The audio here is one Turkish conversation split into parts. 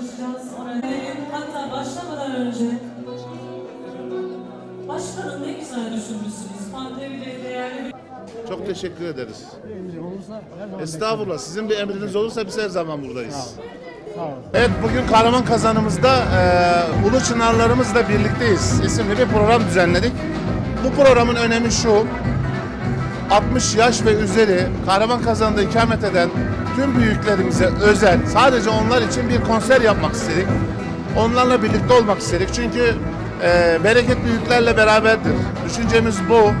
Karşılaşacağız ona? Hatta başlamadan önce Başkanım ne güzel düşünmüşsünüz. Pandemide değerli bir Çok teşekkür ederiz. Estağfurullah. Sizin bir emriniz olursa biz her zaman buradayız. Evet bugün Kahraman Kazanımızda e, Ulu Çınarlarımızla birlikteyiz isimli bir program düzenledik. Bu programın önemi şu. 60 yaş ve üzeri Kahraman Kazan'da ikamet eden tüm büyüklerimize özel sadece onlar için bir konser yapmak istedik. Onlarla birlikte olmak istedik. Çünkü e, bereket büyüklerle beraberdir. Düşüncemiz bu.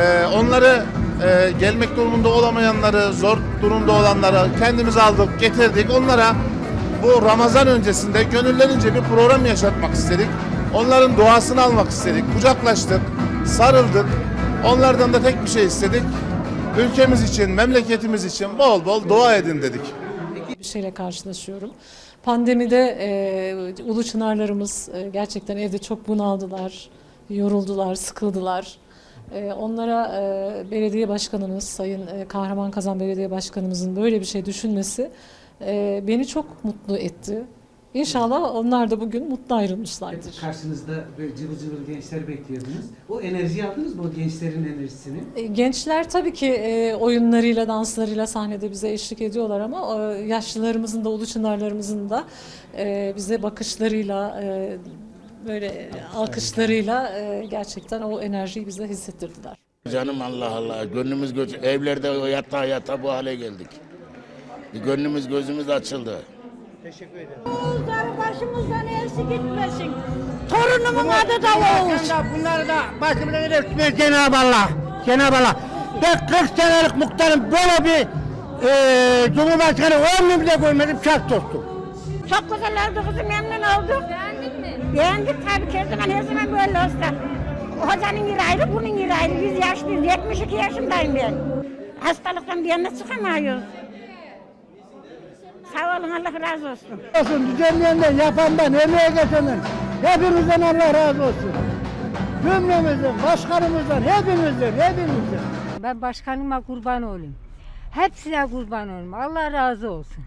E, onları e, gelmek durumunda olamayanları, zor durumda olanları kendimiz aldık, getirdik. Onlara bu Ramazan öncesinde gönüllerince bir program yaşatmak istedik. Onların duasını almak istedik. Kucaklaştık, sarıldık. Onlardan da tek bir şey istedik. Ülkemiz için, memleketimiz için bol bol dua edin dedik. bir şeyle karşılaşıyorum. Pandemide e, ulu çınarlarımız e, gerçekten evde çok bunaldılar, yoruldular, sıkıldılar. E, onlara e, belediye başkanımız, Sayın e, Kahraman Kazan Belediye Başkanımızın böyle bir şey düşünmesi e, beni çok mutlu etti. İnşallah onlar da bugün mutlu ayrılmışlardır. Karşınızda böyle cıvıl cıvıl gençler bekliyordunuz. O enerjiyi aldınız mı? O gençlerin enerjisini. E, Gençler tabii ki e, oyunlarıyla, danslarıyla sahnede bize eşlik ediyorlar ama e, yaşlılarımızın da, ulu çınarlarımızın da bize bakışlarıyla, böyle alkışlarıyla gerçekten o enerjiyi bize hissettirdiler. Canım Allah Allah. Gönlümüz göz evlerde o yatağa yata bu hale geldik. Bir gönlümüz gözümüz açıldı. Oğuzları başımızdan elsi gitmesin. Torunumun adı da Oğuz. Bunları da başımıza öğretmez Cenab-ı Allah. Cenab-ı Allah. Ben 40 senelik muhtarım böyle bir e, Cumhurbaşkanı ömrümde görmedim şart dostum. Çok güzel oldu kızım memnun olduk. Beğendin mi? Beğendik tabii ki her zaman her zaman böyle olsa. Hocanın yeri ayrı bunun yeri ayrı. Biz yaşlıyız 72 yaşındayım ben. Hastalıktan bir yana çıkamıyoruz. Sağ olun Allah razı olsun. Olsun düzenleyenden, yapandan, emeğe geçenden hepimizden Allah razı olsun. Cümlemizden, başkanımızdan, hepimizden, hepimizden. Ben başkanıma kurban olayım. Hepsine kurban olayım. Allah razı olsun.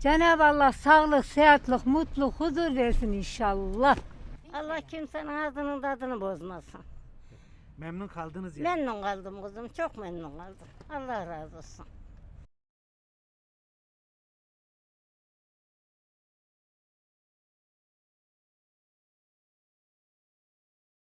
Cenab-ı Allah sağlık, sıhhatlik, mutluluk, huzur versin inşallah. Allah kimsenin ağzının tadını bozmasın. Memnun kaldınız ya. Memnun kaldım kızım, çok memnun kaldım. Allah razı olsun.